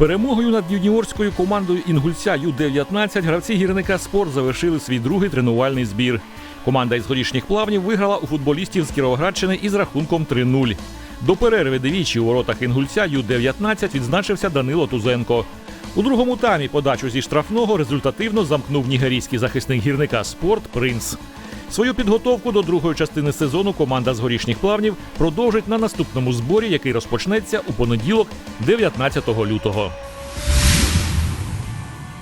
Перемогою над юніорською командою інгульця Ю-19 гравці гірника спорт завершили свій другий тренувальний збір. Команда із горішніх плавнів виграла у футболістів з Кіровоградщини із рахунком 3-0. До перерви двічі у воротах інгульця Ю-19 відзначився Данило Тузенко. У другому таймі подачу зі штрафного результативно замкнув нігерійський захисник гірника спорт Принц. Свою підготовку до другої частини сезону команда з горішніх плавнів продовжить на наступному зборі, який розпочнеться у понеділок, 19 лютого.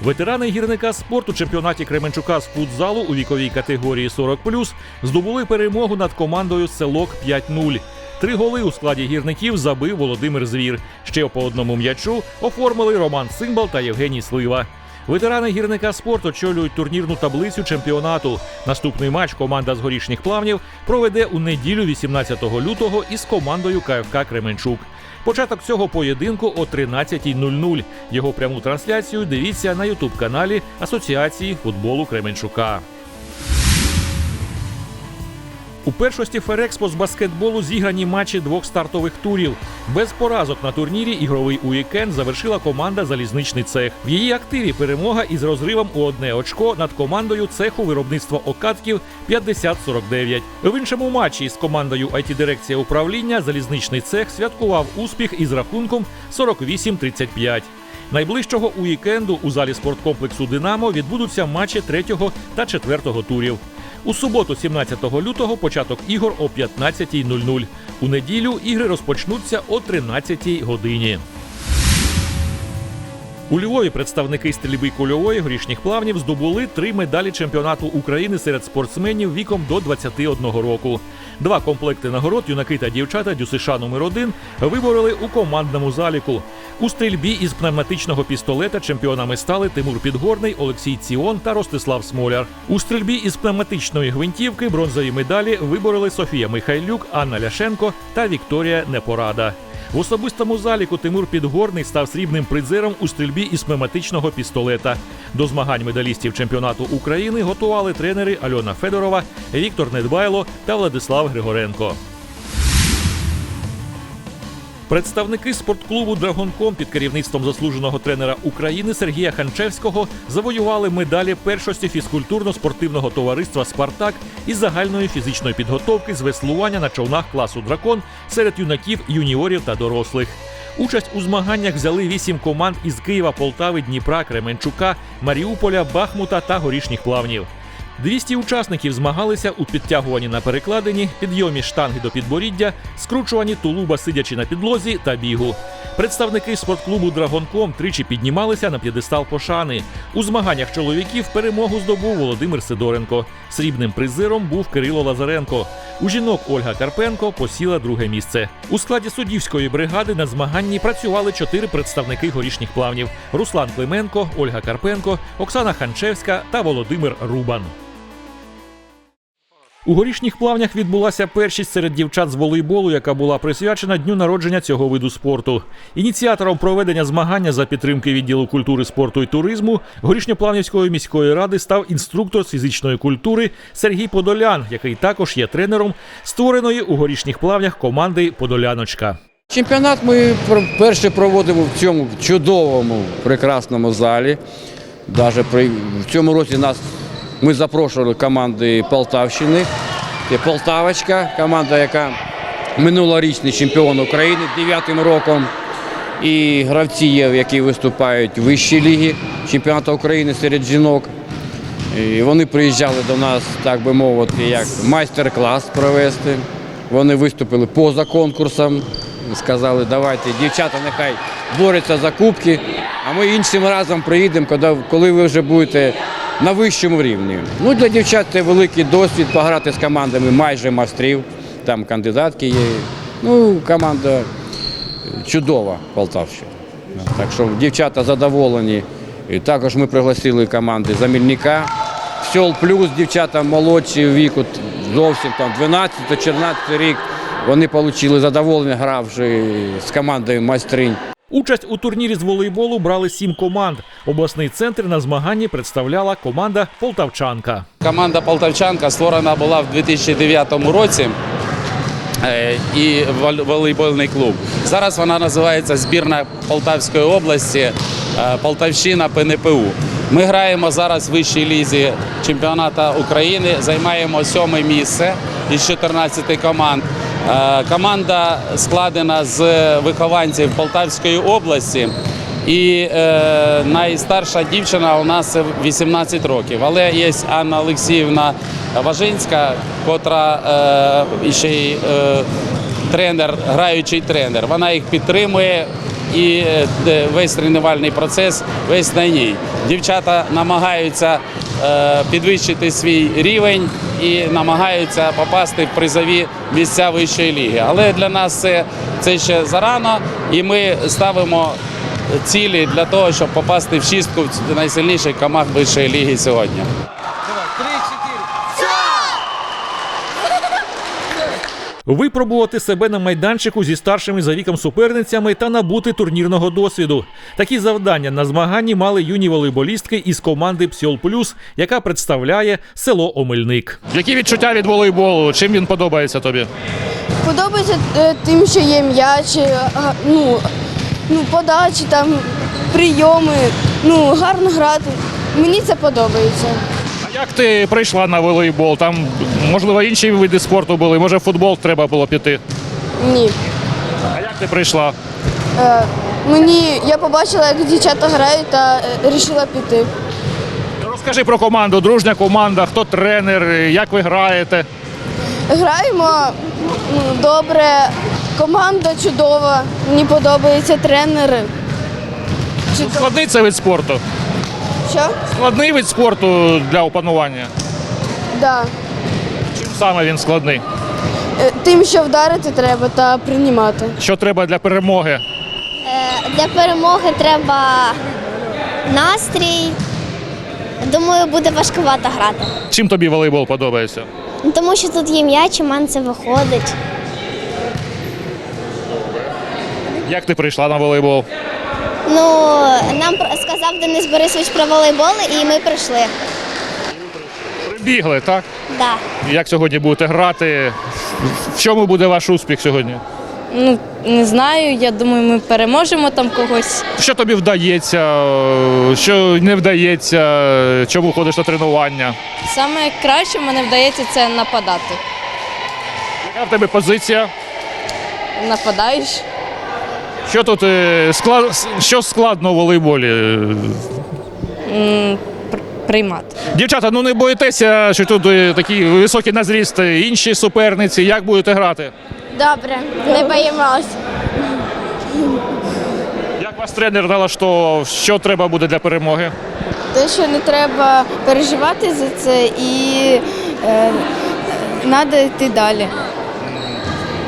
Ветерани гірника спорту чемпіонаті Кременчука з футзалу у віковій категорії 40+, здобули перемогу над командою Селок 5-0. Три голи у складі гірників забив Володимир Звір. Ще по одному м'ячу оформили Роман Симбал та Євгеній Слива. Ветерани гірника спорту очолюють турнірну таблицю чемпіонату. Наступний матч команда з горішніх плавнів проведе у неділю 18 лютого із командою КФК Кременчук. Початок цього поєдинку о 13.00. Його пряму трансляцію дивіться на ютуб-каналі Асоціації футболу Кременчука. У першості Ферекспо з баскетболу зіграні матчі двох стартових турів. Без поразок на турнірі ігровий уікенд завершила команда Залізничний цех. В її активі перемога із розривом у одне очко над командою цеху виробництва окатків 50-49. В іншому матчі із командою IT-дирекція управління Залізничний цех святкував успіх із рахунком 48-35. Найближчого уікенду у залі спорткомплексу Динамо відбудуться матчі 3 та 4 турів. У суботу, 17 лютого, початок ігор о 15.00. У неділю ігри розпочнуться о 13 годині. У Львові представники стрільби кульової горішніх плавнів здобули три медалі чемпіонату України серед спортсменів віком до 21 року. Два комплекти нагород юнаки та дівчата ДЮСШ номер 1 вибороли у командному заліку. У стрільбі із пневматичного пістолета чемпіонами стали Тимур Підгорний, Олексій Ціон та Ростислав Смоляр. У стрільбі із пневматичної гвинтівки бронзові медалі вибороли Софія Михайлюк, Анна Ляшенко та Вікторія Непорада. В особистому заліку Тимур Підгорний став срібним призером у стрільбі із пневматичного пістолета. До змагань медалістів чемпіонату України готували тренери Альона Федорова, Віктор Недбайло та Владислав Григоренко. Представники спортклубу Драгонком під керівництвом заслуженого тренера України Сергія Ханчевського завоювали медалі першості фізкультурно-спортивного товариства Спартак із загальної фізичної підготовки з веслування на човнах класу Дракон серед юнаків, юніорів та дорослих. Участь у змаганнях взяли вісім команд із Києва, Полтави, Дніпра, Кременчука, Маріуполя, Бахмута та Горішніх плавнів. 200 учасників змагалися у підтягуванні на перекладині, підйомі штанги до підборіддя, скручуванні тулуба сидячи на підлозі та бігу. Представники спортклубу Драгонком тричі піднімалися на п'єдестал пошани. У змаганнях чоловіків перемогу здобув Володимир Сидоренко. Срібним призером був Кирило Лазаренко. У жінок Ольга Карпенко посіла друге місце. У складі суддівської бригади на змаганні працювали чотири представники горішніх плавнів: Руслан Клименко, Ольга Карпенко, Оксана Ханчевська та Володимир Рубан. У горішніх плавнях відбулася першість серед дівчат з волейболу, яка була присвячена дню народження цього виду спорту. Ініціатором проведення змагання за підтримки відділу культури, спорту і туризму горішньоплавнівської міської ради став інструктор з фізичної культури Сергій Подолян, який також є тренером створеної у горішніх плавнях команди Подоляночка. Чемпіонат ми перше проводимо в цьому чудовому, прекрасному залі. Даже при, в цьому році нас ми запрошували команди Полтавщини. Це Полтавочка, команда, яка минулорічний чемпіон України дев'ятим роком. І гравці є, які виступають в вищій лігі чемпіонату України серед жінок. І вони приїжджали до нас, так би мовити, як майстер-клас провести. Вони виступили поза конкурсом. Сказали, давайте, дівчата нехай борються за кубки, а ми іншим разом приїдемо, коли, ви вже будете на вищому рівні. Ну, для дівчат це великий досвід пограти з командами майже майстрів. Там кандидатки є. Ну, команда чудова Полтавщина. Так що дівчата задоволені. І також ми пригласили команди Замільника. Сьол плюс дівчата молодші віку, зовсім там 12-14 рік. Вони отримали задоволення, гравши з командою майстринь. Участь у турнірі з волейболу брали сім команд. Обласний центр на змаганні представляла команда Полтавчанка. Команда Полтавчанка створена була в 2009 році. е, і волейбольний клуб. Зараз вона називається збірна Полтавської області е, Полтавщина ПНПУ. Ми граємо зараз в вищій лізі чемпіонату України, займаємо сьоме місце із 14 команд. Е, Команда складена з вихованців Полтавської області. І е, найстарша дівчина у нас 18 років. Але є Анна Олексіївна Важинська, котра е, ще й тренер, граючий тренер. Вона їх підтримує. І весь тренувальний процес весь на ній. Дівчата намагаються підвищити свій рівень і намагаються попасти в призові місця вищої ліги. Але для нас це, це ще зарано, і ми ставимо цілі для того, щоб попасти в шістку найсильніших команд вищої ліги сьогодні. Випробувати себе на майданчику зі старшими за віком суперницями та набути турнірного досвіду. Такі завдання на змаганні мали юні волейболістки із команди Псьол Плюс, яка представляє село Омельник. Які відчуття від волейболу? Чим він подобається тобі? Подобається е, тим, що є м'яч, е, ну, ну, подачі, там, прийоми, ну, гарно грати. Мені це подобається. Як ти прийшла на волейбол? Там, можливо, інші види спорту були, може в футбол треба було піти. Ні. А як ти прийшла? Е, мені я побачила, як дівчата грають та е, вирішила піти. Розкажи про команду, дружня команда, хто тренер, як ви граєте. Граємо ну, добре, команда чудова, мені подобаються тренери. Чудо- Складний це вид спорту. Що? Складний вид спорту для опанування. Да. Чим саме він складний? Е, Тим, що вдарити треба та приймати. Що треба для перемоги? Е, Для перемоги треба настрій. Думаю, буде важкувато грати. Чим тобі волейбол подобається? Тому що тут є м'яч, і в мене це виходить. Як ти прийшла на волейбол? Ну, нам сказав Денис Борисович про волейбол, і ми прийшли. Прибігли, так? Да. Як сьогодні будете грати? В чому буде ваш успіх сьогодні? Ну, не знаю, я думаю, ми переможемо там когось. Що тобі вдається, що не вдається, чому ходиш на тренування? Саме краще в мене вдається це нападати. Яка в тебе позиція? Нападаєш. Що тут е, склад... що складно у волейболі? Приймати. Дівчата, ну не боїтеся, що тут е, такі високі на зріст інші суперниці. Як будете грати? Добре, не боїмося. Як вас тренер налаштовував? Що треба буде для перемоги? Те, що не треба переживати за це і е, треба йти далі.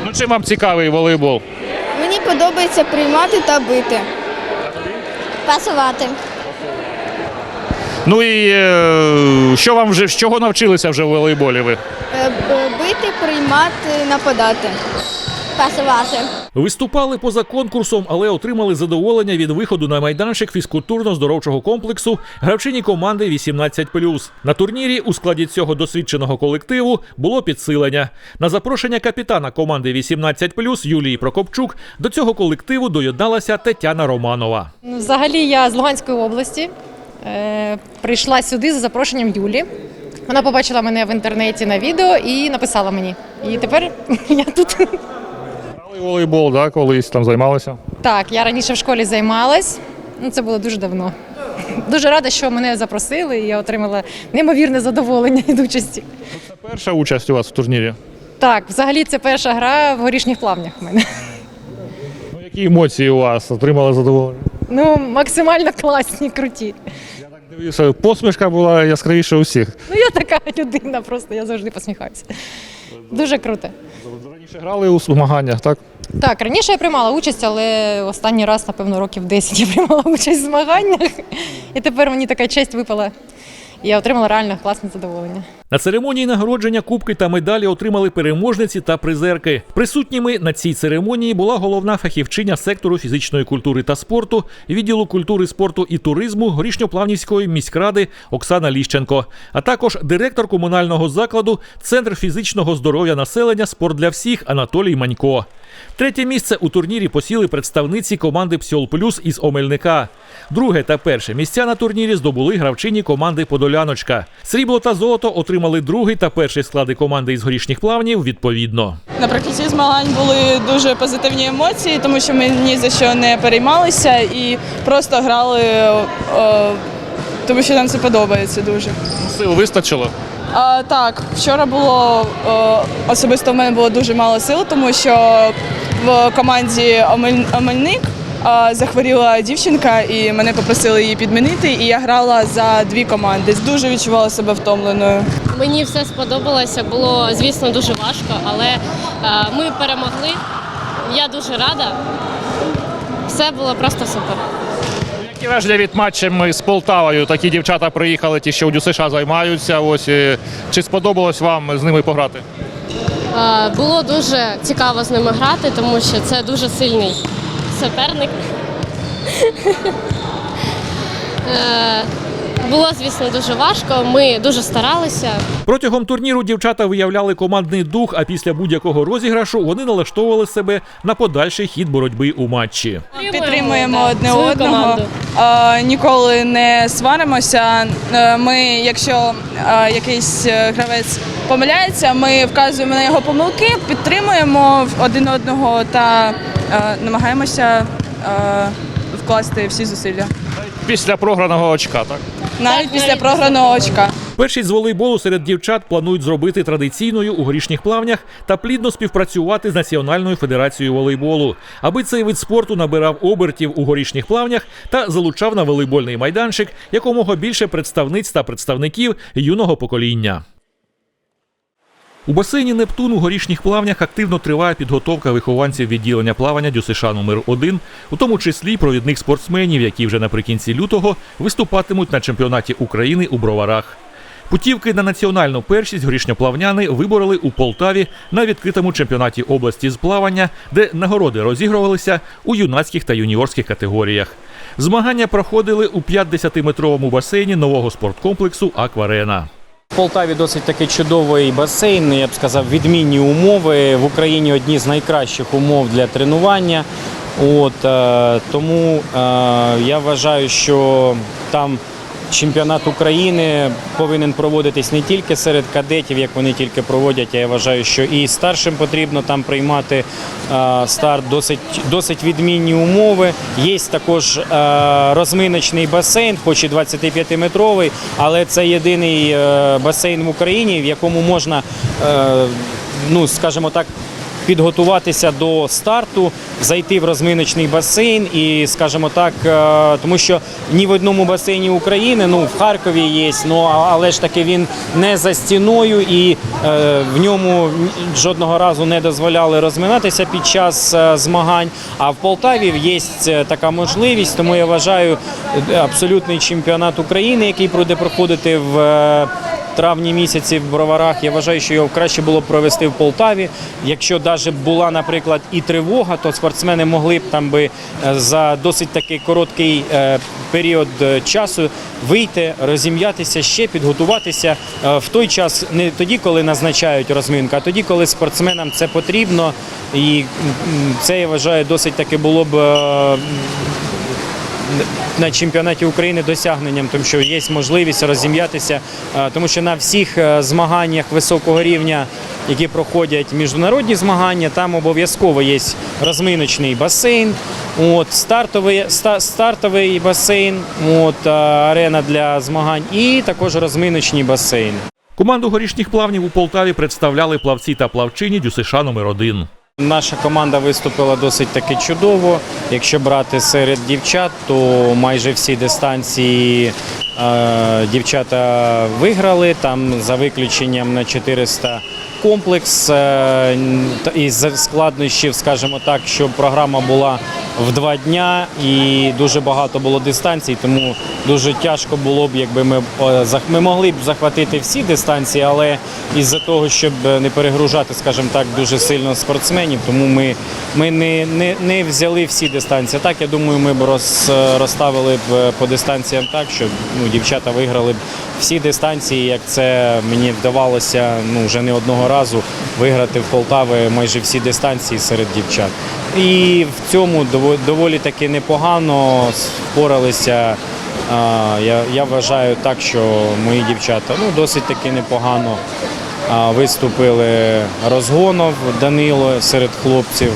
Ну чим вам цікавий волейбол? Мені подобається приймати та бити. Пасувати. Ну і е, що вам вже з чого навчилися вже в волейболі? Ви Е, бити, приймати, нападати. Пасувати. Виступали поза конкурсом, але отримали задоволення від виходу на майданчик фізкультурно-здоровчого комплексу гравчині команди 18+. На турнірі у складі цього досвідченого колективу було підсилення. На запрошення капітана команди 18+, Юлії Прокопчук до цього колективу доєдналася Тетяна Романова. Ну, Взагалі я з Луганської області. Е, прийшла сюди за запрошенням Юлі. Вона побачила мене в інтернеті на відео і написала мені. І тепер я тут. Волейбол, да, колись там займалися? Так, я раніше в школі займалась. Ну, це було дуже давно. Дуже рада, що мене запросили, і я отримала неймовірне задоволення від участі. Це перша участь у вас в турнірі. Так, взагалі це перша гра в горішніх плавнях в мене. Ну, які емоції у вас? Отримали задоволення? Ну, максимально класні, круті. Дивився, посмішка була яскравіша усіх. Ну, я така людина, просто я завжди посміхаюся. Дуже круто. Раніше грали у змаганнях, так? Так, раніше я приймала участь, але останній раз, напевно, років 10 я приймала участь в змаганнях. І тепер мені така честь випала. І я отримала реально класне задоволення. На церемонії нагородження кубки та медалі отримали переможниці та призерки. Присутніми на цій церемонії була головна фахівчиня сектору фізичної культури та спорту, відділу культури, спорту і туризму Горішньоплавнівської міськради Оксана Ліщенко, а також директор комунального закладу Центр фізичного здоров'я населення Спорт для всіх Анатолій Манько. Третє місце у турнірі посіли представниці команди Псьол Плюс із Омельника. Друге та перше місця на турнірі здобули гравчині команди Подоляночка. Срібло та золото отримали другий та перший склади команди із горішніх плавнів відповідно. Наприкінці змагань були дуже позитивні емоції, тому що ми ні за що не переймалися і просто грали, е, тому що нам це подобається дуже. Сил вистачило. А, так, вчора було е, особисто в мене було дуже мало сил, тому що в команді Омель- Омельник захворіла дівчинка, і мене попросили її підмінити. І я грала за дві команди. Дуже відчувала себе втомленою. Мені все сподобалося. Було, звісно, дуже важко, але е, ми перемогли. Я дуже рада. Все було просто супер. Які враження від матчем з Полтавою? Такі дівчата приїхали, ті, що у ДЮСШ займаються. Ось е, чи сподобалось вам з ними пограти? Е, Було дуже цікаво з ними грати, тому що це дуже сильний суперник. Було, звісно, дуже важко. Ми дуже старалися. Протягом турніру дівчата виявляли командний дух, а після будь-якого розіграшу вони налаштовували себе на подальший хід боротьби у матчі. Підтримуємо да, одне свою одного. команду. Ніколи не сваримося. Е, Ми, якщо е, якийсь е, гравець помиляється, ми вказуємо на його помилки, підтримуємо один одного та намагаємося вкласти всі зусилля. Після програного очка, так? Навіть після програного очка. Першість з волейболу серед дівчат планують зробити традиційною у горішніх плавнях та плідно співпрацювати з Національною федерацією волейболу, аби цей вид спорту набирав обертів у горішніх плавнях та залучав на волейбольний майданчик якомога більше представниць та представників юного покоління. У басейні Нептун у горішніх плавнях активно триває підготовка вихованців відділення плавання ДЮСШ номер 1 у тому числі провідних спортсменів, які вже наприкінці лютого виступатимуть на чемпіонаті України у броварах. Путівки на національну першість горішньоплавняни вибороли у Полтаві на відкритому чемпіонаті області з плавання, де нагороди розігрувалися у юнацьких та юніорських категоріях. Змагання проходили у 50-метровому басейні нового спорткомплексу Акварена. В Полтаві досить таки чудовий басейн, я б сказав, відмінні умови. В Україні одні з найкращих умов для тренування. От, е, тому е, я вважаю, що там чемпіонат України повинен проводитись не тільки серед кадетів, як вони тільки проводять. Я вважаю, що і старшим потрібно там приймати е, старт. Досить, досить відмінні умови. Є також е, розминочний басейн, хоч і 25-метровий, але це єдиний е, басейн в Україні, в якому можна, ну скажімо так. Підготуватися до старту, зайти в розминочний басейн і, скажімо так, е, тому що ні в одному басейні України, ну в Харкові є, ну але ж таки він не за стіною і е, в ньому жодного разу не дозволяли розминатися під час е, змагань. А в Полтаві є е, така можливість, тому я вважаю абсолютний чемпіонат України, який буде проходити в. е, травні місяці в броварах. Я вважаю, що його краще було б провести в Полтаві. Якщо навіть була, наприклад, і тривога, то спортсмени могли б там би е, за досить такий короткий е, період е, часу вийти, розім'ятися ще, підготуватися в той час, не тоді, коли назначають розминку, а тоді, коли спортсменам це потрібно. І це я вважаю досить таки було б. На чемпіонаті України досягненням, тому що є можливість розім'ятися, е, тому що на всіх е, змаганнях високого рівня, які проходять міжнародні змагання, там обов'язково є розминочний басейн, от стартовий ста- стартовий басейн, от е, арена для змагань, і також розминочні басейни. Команду горішніх плавнів у Полтаві представляли плавці та плавчині ДЮСШ номер 1 Наша команда виступила досить таки чудово. Якщо брати серед дівчат, то майже всі дистанції е, дівчата виграли. Там за виключенням на 400 комплекс е, із складнощів, скажімо так, що програма була в два дня і дуже багато було дистанцій, тому дуже тяжко було б, якби ми е, ми могли б захватити всі дистанції, але із-за того, щоб не перегружати, скажімо так, дуже сильно спортсменів, тому ми, ми не, не, не взяли всі дистанції. Так, я думаю, ми б роз, розставили б е, по дистанціям так, щоб ну, дівчата виграли б всі дистанції, як це мені вдавалося ну, вже не одного разу виграти в Полтаві майже всі дистанції серед дівчат. І в цьому доволі таки непогано впоралися. Я, я вважаю так, що мої дівчата ну, досить таки непогано виступили Розгонов Данило серед хлопців.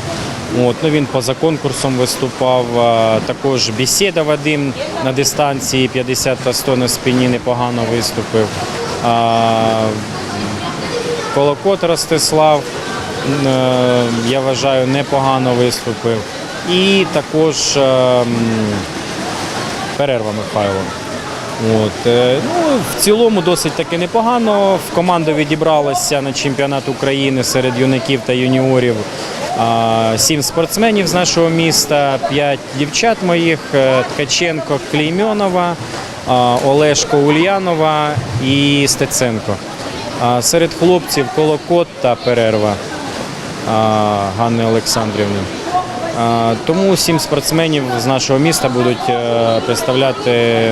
От, ну, він поза конкурсом виступав. Також Бесіда Вадим на дистанції 50 та 100 на спині непогано виступив. Колокот Ростислав, е, я вважаю, непогано виступив. І також е, перерва Михайло. От, е, ну, в цілому досить таки непогано. В команду відібралося на чемпіонат України серед юнаків та юніорів сім спортсменів з нашого міста, п'ять дівчат моїх, Ткаченко Клеймьонова, Олешко Ульянова і Стеценко. А серед хлопців Колокот та перерва Ганни Олександрівни. Тому сім спортсменів з нашого міста будуть е, представляти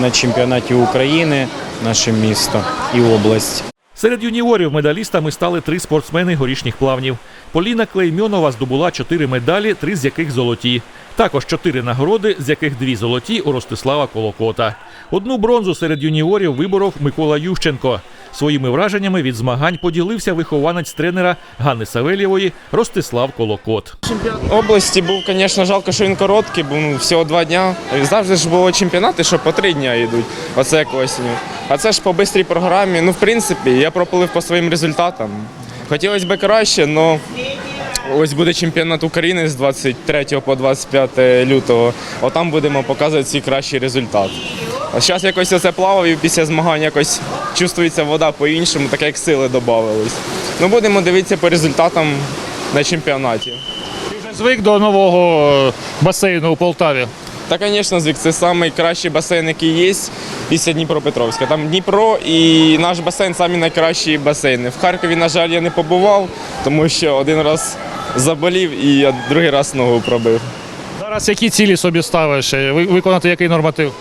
на чемпіонаті України наше місто і область. Серед юніорів медалістами стали три спортсмени горішніх плавнів. Поліна Клеймьонова здобула чотири медалі, три з яких золоті. Також чотири нагороди, з яких дві золоті у Ростислава Колокота. Одну бронзу серед юніорів виборов Микола Ющенко. Своїми враженнями від змагань поділився вихованець тренера Ганни Савельєвої Ростислав Колокот. області був, звісно, жалко, що він короткий, був ну, всього два дня. Завжди ж було чемпіонати, що по три дня йдуть. Оце як осінню. А це ж по бистрій програмі. Ну, в принципі, я пропалив по своїм результатам. Хотілося б краще, але ось буде чемпіонат України з 23 по 25 лютого. Отам будемо показувати свій кращий результат. А зараз якось оце плавав і після змагань якось чувствується вода по-іншому, так як сили додавались. Ну, будемо дивитися по результатам на чемпіонаті. Звик до нового басейну у Полтаві. Та, звісно, звик, це найкращий басейн, який є після Дніпропетровська. Там Дніпро і наш басейн самі найкращі басейни. В Харкові, на жаль, я не побував, тому що один раз заболів і я другий раз ногу пробив. Зараз які цілі собі ставиш? Е, Виконати який норматив?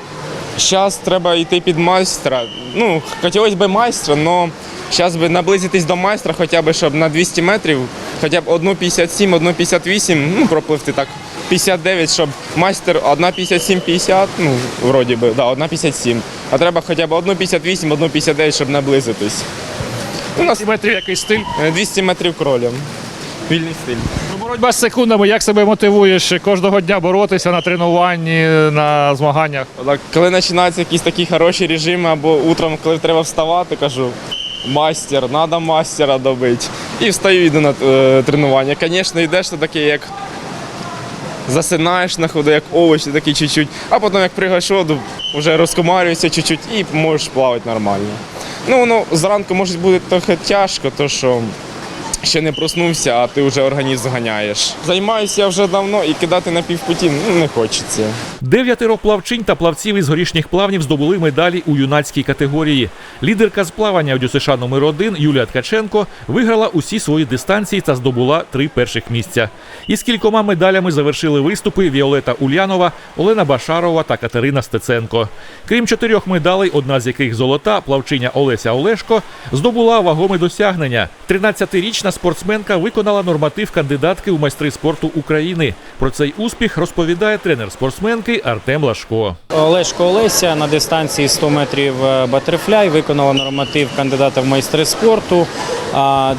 Зараз треба йти під майстра. Ну, хотілося б майстра, але зараз би наблизитись до майстра, хоча б щоб на 200 метрів, хоча б 1,57, 1,58, ну, пропливти так. 59, щоб майстер 1,57-50, ну, вроді би, да, 1,57. А треба хоча б 1,58, 1,59, щоб наблизитись. У нас 200 метрів який стиль? е, 200 метрів кролем. Вільний стиль. Ну, Боротьба з секундами, як себе мотивуєш кожного дня боротися на тренуванні, на змаганнях? Так, коли починаються якісь такі хороші режими, або утром, коли треба вставати, кажу, мастер, треба мастера добити. І встаю, йду на е, тренування. Звісно, йдеш, таке, як засинаєш на ходу, як овоч, такий чуть-чуть, а потім як пригаєш вже розкомарюєшся чуть-чуть і можеш плавати нормально. Ну, воно зранку може бути трохи тяжко, то що ще не проснувся, а ти вже організм зганяєш. Займаюся я вже давно і кидати на півпуті не хочеться. Дев'ятеро плавчинь та плавців із горішніх плавнів здобули медалі у юнацькій категорії. Лідерка з плавання у ДЮСШ номер 1 Юлія Ткаченко виграла усі свої дистанції та здобула три перших місця. Із кількома медалями завершили виступи Віолета Ульянова, Олена Башарова та Катерина Стеценко. Крім чотирьох медалей, одна з яких золота, плавчиня Олеся Олешко здобула вагоме досягнення. 13-річна спортсменка виконала норматив кандидатки у майстри спорту України. Про цей успіх розповідає тренер спортсменки Артем Лашко. Олешко Олеся на дистанції 100 метрів е, батерфляй виконала норматив кандидата в майстри спорту.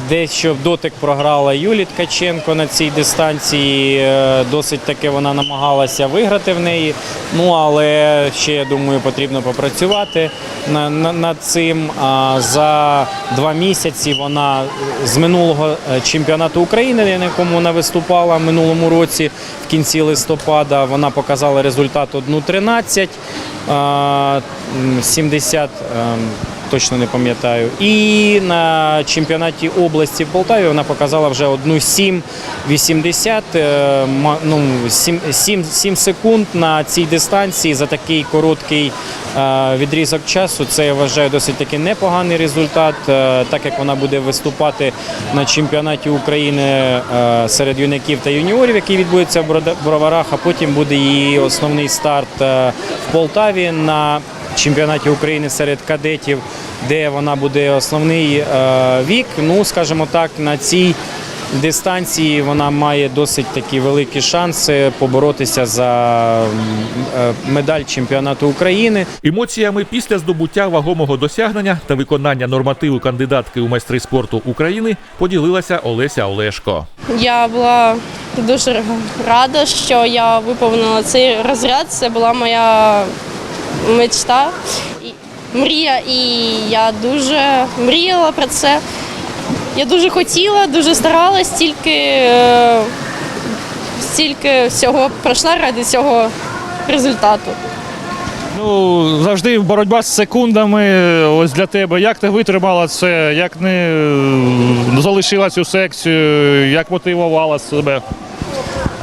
Дещо дотик програла Юлі Ткаченко на цій дистанції. Е, Досить таки вона намагалася виграти в неї. Ну але ще я думаю, потрібно попрацювати на- на- над цим. За два місяці вона з минулого е, чемпіонату України, на якому вона виступала минулому році в кінці листопада, вона показала результат 1.13. а, м, 70 ем, точно не пам'ятаю. І на чемпіонаті області в Полтаві вона показала вже одну 7,80, е, ну, 7, 7, 7 секунд на цій дистанції за такий короткий е, відрізок часу. Це я вважаю досить таки непоганий результат, е, так як вона буде виступати на чемпіонаті України серед юнаків та юніорів, який відбудеться в Броварах, а потім буде її основний старт в Полтаві на чемпіонаті України серед кадетів, де вона буде основний е, вік. Ну, скажімо так, на цій дистанції вона має досить такі великі шанси поборотися за е, медаль чемпіонату України. Емоціями після здобуття вагомого досягнення та виконання нормативу кандидатки у майстри спорту України поділилася Олеся Олешко. Я була дуже рада, що я виповнила цей розряд. Це була моя мечта, мрія, і я дуже мріяла про це. Я дуже хотіла, дуже старалась, тільки е, стільки всього пройшла ради цього результату. Ну, завжди боротьба з секундами. Ось для тебе. Як ти витримала це? Як не е, залишила цю секцію? Як мотивувала себе?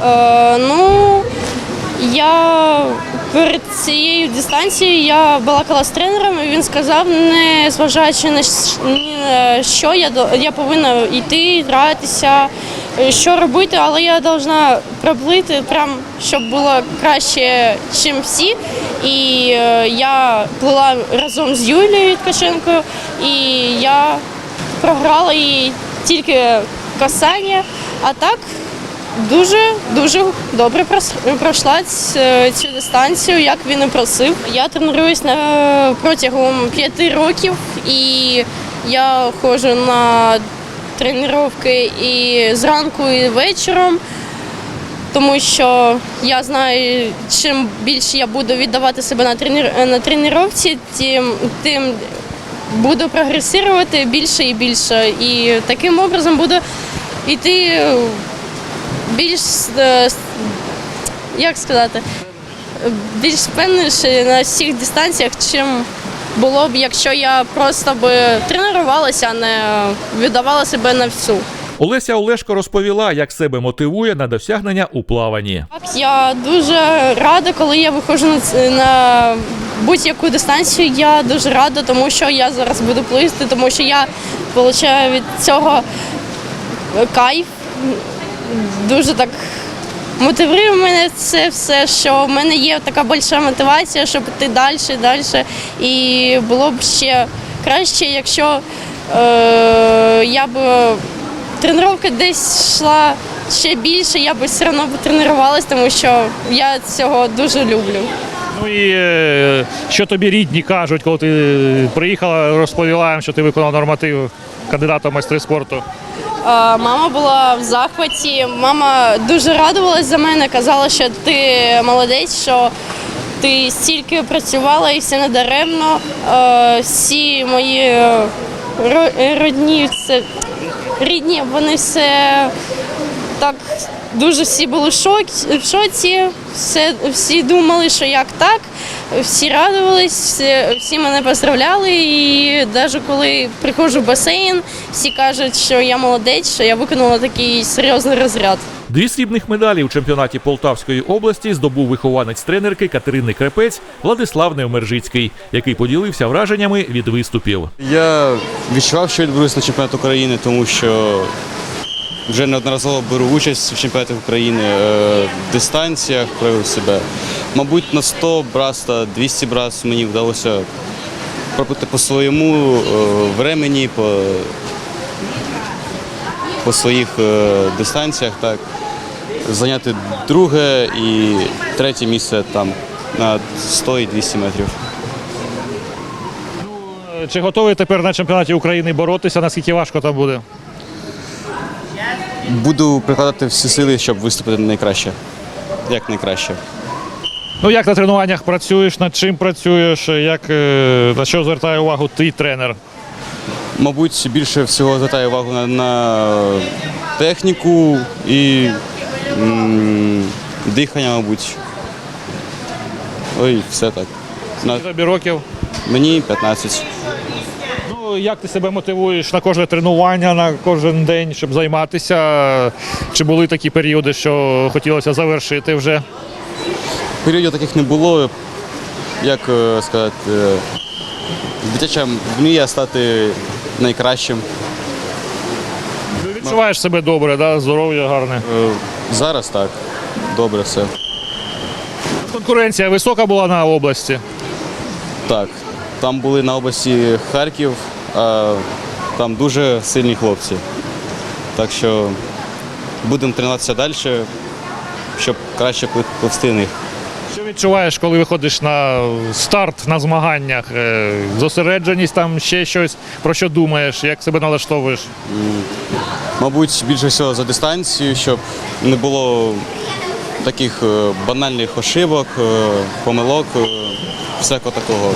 Е, ну, я перед цією дистанцією я балакала з тренером, і він сказав, не зважаючи на що, я, я повинна йти, гратися, е, що робити, але я повинна проплити, прям, щоб було краще, ніж всі. І е, я плила разом з Юлією Ткаченкою, і я програла їй тільки касання, а так Дуже дуже добре пройшла цю дистанцію, як він і просив. Я тренуюсь на протягом п'яти років і я ходжу на тренування і зранку, і вечором, тому що я знаю, чим більше я буду віддавати себе на на тренувці, тим тим буду прогресувати більше і більше. І таким образом буду йти більш е, як сказати, більш впевненіше на всіх дистанціях, чим було б, якщо я просто би тренувалася, а не віддавала себе на всю. Олеся Олешко розповіла, як себе мотивує на досягнення у плаванні. Я дуже рада, коли я виходжу на, на будь-яку дистанцію. Я дуже рада, тому що я зараз буду плисти, тому що я отримую від цього кайф. Дуже так мотивує мене це все, що в мене є така більша мотивація, щоб йти далі, далі. І було б ще краще, якщо е, я б тренування десь йшла ще більше, я б все одно б тренувалась, тому що я цього дуже люблю. Ну і е, що тобі рідні кажуть, коли ти приїхала, розповіла їм, що ти виконав норматив кандидата в майстри спорту. Е, Мама була в захваті. Мама дуже радувалась за мене, казала, що ти молодець, що ти стільки працювала і все не даремно. Е, Всі мої родні, це рідні, вони все так дуже всі були в шоці. Все, всі думали, що як так. Всі радувались, всі, мене поздравляли. І навіть коли приходжу в басейн, всі кажуть, що я молодець, що я виконала такий серйозний розряд. Дві срібних медалі у чемпіонаті Полтавської області здобув вихованець тренерки Катерини Крепець Владислав Невмержицький, який поділився враженнями від виступів. Я відчував, що відберусь на чемпіонат України, тому що вже неодноразово беру участь в чемпіонатах України е, в дистанціях, проявив себе. Мабуть, на 100 брас та 200 брас мені вдалося пробити по своєму е, времені, по, по своїх е, дистанціях, так, зайняти друге і третє місце там на 100 і 200 метрів. Е, Чи готовий тепер на чемпіонаті України боротися? Наскільки важко там буде? Буду прикладати всі сили, щоб виступити найкраще. Як найкраще. Ну як на тренуваннях працюєш, над чим працюєш, як, е, на що звертає увагу твій тренер? Мабуть, більше всього звертаю увагу на, на техніку і м, дихання, мабуть. Ой, все так. На, Тобі років? мені 15. Як ти себе мотивуєш на кожне тренування, на кожен день, щоб займатися? Чи були такі періоди, що хотілося завершити вже? Періодів таких не було. Як е, сказати, е, дитяча мрія стати найкращим. Відчуваєш себе добре, да? здоров'я гарне. Е, Зараз так, добре все. Конкуренція висока була на області. Так, там були на області Харків, а там дуже сильні хлопці. Так що будемо тренуватися далі, щоб краще пливсти них. Що відчуваєш, коли виходиш на старт на змаганнях? Е, Зосередженість там ще щось, про що думаєш, як себе налаштовуєш? Мабуть, більше всього за дистанцію, щоб не було таких е, банальних ошибок, е, помилок, всякого такого.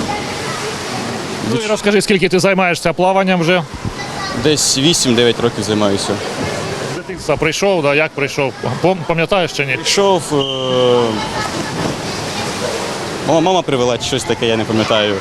Ну і розкажи, скільки ти займаєшся плаванням вже? Десь 8-9 років займаюся. З дитинства прийшов, да? як прийшов? Пам- Пам'ятаєш чи ні? Прийшов. Е... Мама, мама привела чи щось таке, я не пам'ятаю.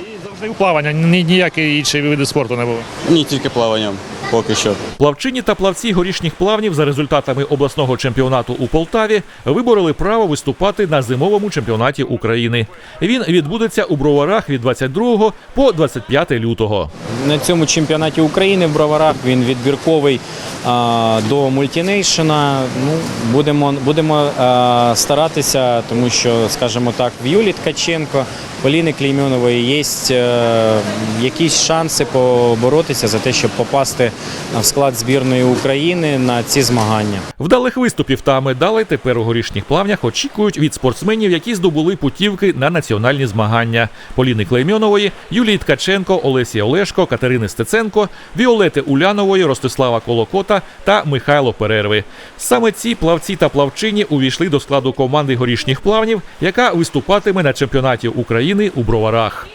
І Завжди у плавання, ні, ніякі інші види спорту не було. Ні, тільки плаванням поки що. Плавчині та плавці горішніх плавнів за результатами обласного чемпіонату у Полтаві вибороли право виступати на зимовому чемпіонаті України. Він відбудеться у броварах від 22 по 25 лютого. На цьому чемпіонаті України в Броварах він відбірковий а, до мультінейшена. Ну, будемо будемо а, старатися, тому що, скажімо так, в Юлі Ткаченко, Поліни Клеймьонової є е, якісь шанси поборотися за те, щоб попасти в склад збірної України на ці змагання. Вдалих виступів та медалей тепер у горішніх плавнях очікують від спортсменів, які здобули путівки на національні змагання: Поліни Клеймьонової, Юлії Ткаченко, Олесі Олешко, Катерини Стеценко, Віолети Улянової, Ростислава Колокота та Михайло Перерви. Саме ці плавці та плавчині увійшли до складу команди горішніх плавнів, яка виступатиме на чемпіонаті України у Броварах.